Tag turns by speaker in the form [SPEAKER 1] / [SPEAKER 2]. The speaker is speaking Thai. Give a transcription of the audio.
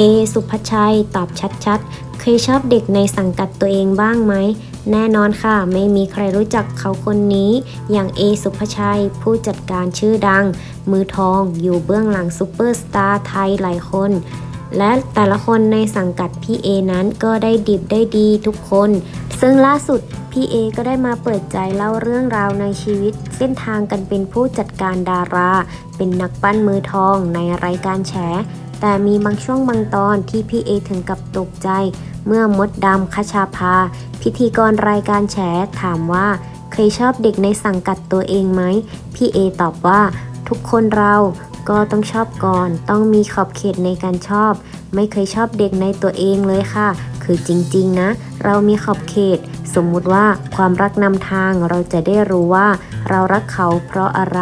[SPEAKER 1] เอสุภชัย ตอบชัดๆ เคยชอบเด็กในสังกัดตัวเองบ้างไหม แน่นอนค่ะ ไม่มีใครรู้จักเขาคนนี้ อย่างเอสุภชัย ผู้จัดการชื่อดัง มือทอง อยู่เบื้องหลังซูเปอร์สตาร์ไทยหลายคน และแต่ละคนในสังกัดพี่เอนั้นก็ได้ดิบได้ดีทุกคน ซึ่งล่าสุดพี่เอก็ได้มาเปิดใจเล่าเรื่องราวในชีวิต เส้นทางกันเป็นผู้จัดการดารา เป็นนักปั้นมือทองในรายการแฉ แต่มีบางช่วงบางตอนที่พี่เอถึงกับตกใจ เมื่อมดดำคชาภา พิธีกรรายการแฉถามว่า เคยชอบเด็กในสังกัดตัวเองไหม พี่เอตอบว่าทุกคนเราก็ต้องชอบก่อน ต้องมีขอบเขตในการชอบ ไม่เคยชอบเด็กในตัวเองเลยค่ะ คือจริงๆนะ เรามีขอบเขต สมมุติว่าความรักนำทางเราจะได้รู้ว่า เรารักเขาเพราะอะไร